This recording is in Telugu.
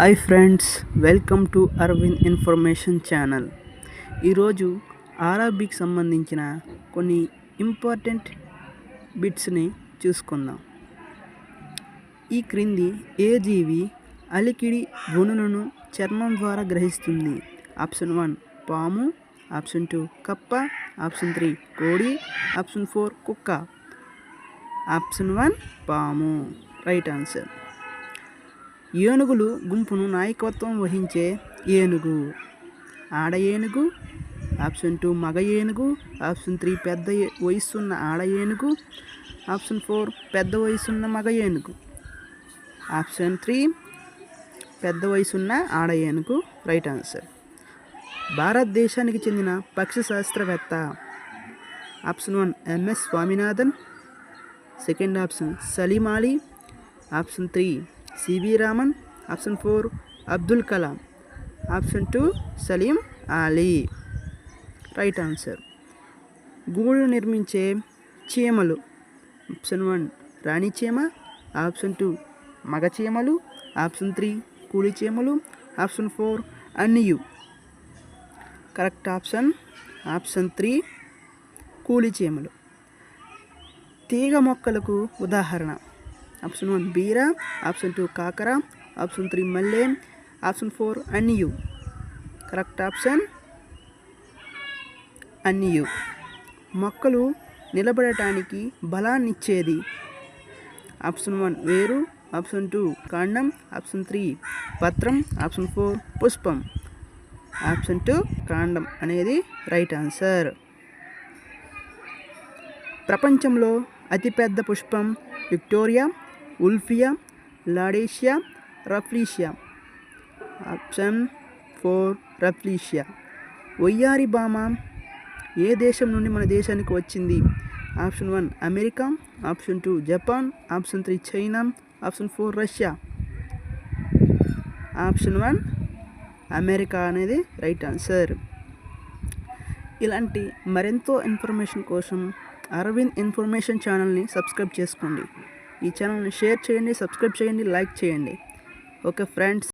Hi friends welcome to Aravind information channel. ఈరోజు ఆర్ఆర్బికి సంబంధించిన కొన్ని ఇంపార్టెంట్ బిట్స్ని చూసుకుందాం. ఈ క్రింది ఏ జీవి అలికిడి గుణులను చర్మం ద్వారా గ్రహిస్తుంది. ఆప్షన్ వన్ పాము. ఆప్షన్ టూ కప్ప. ఆప్షన్ త్రీ కోడి. ఆప్షన్ ఫోర్ కుక్క. ఆప్షన్ వన్ పాము. Right answer. ఏనుగులు గుంపును నాయకత్వం వహించే ఏనుగు. ఆడ ఏనుగు ఆప్షన్ టూ మగ ఏనుగు ఆప్షన్ త్రీ పెద్ద వయసున్న ఆడ ఏనుగు ఆప్షన్ ఫోర్ పెద్ద వయసున్న మగ ఏనుగు. ఆప్షన్ త్రీ పెద్ద వయసున్న ఆడ ఏనుగు రైట్ ఆన్సర్. భారతదేశానికి చెందిన పక్షి శాస్త్రవేత్త option one MS Swaminathan. Second option Salim option three CV Raman option four Abdul Kalam option two Salim Ali right answer గూడు నిర్మించే చీమలు. ఆప్షన్ వన్ రాణి చీమ. ఆప్షన్ టూ మగ చీమలు. ఆప్షన్ త్రీ కూలి చీమలు. ఆప్షన్ ఫోర్ అన్నియు. కరెక్ట్ ఆప్షన్ ఆప్షన్ త్రీ కూలి చీమలు. తీగ మొక్కలకు ఉదాహరణ. ఆప్షన్ వన్ బీరా ఆప్షన్ టూ కాకర ఆప్షన్ త్రీ మల్లె ఆప్షన్ ఫోర్ అన్యు కరెక్ట్ ఆప్షన్ అన్యు మొక్కలు నిలబడటానికి బలాన్నిచ్చేది. ఆప్షన్ వన్ వేరు ఆప్షన్ టూ కాండం ఆప్షన్ త్రీ పత్రం ఆప్షన్ ఫోర్ పుష్పం. ఆప్షన్ టూ కాండం అనేది రైట్ ఆన్సర్ ప్రపంచంలో అతిపెద్ద పుష్పం విక్టోరియా ఉల్ఫియా లాడేషియా రఫ్లీషియా. Option four Rafflesia. ఒయ్యారి బామ ఏ దేశం నుండి మన దేశానికి వచ్చింది? Option one America. Option two Japan. Option three China. Option four Russia. Option one America అనేది రైట్ ఆన్సర్. ఇలాంటి మరెంతో ఇన్ఫర్మేషన్ కోసం అరవింద్ ఇన్ఫర్మేషన్ ఛానల్ని సబ్స్క్రైబ్ చేసుకోండి. ఈ ఛానల్ని షేర్ చేయండి సబ్స్క్రైబ్ చేయండి లైక్ చేయండి. Okay friends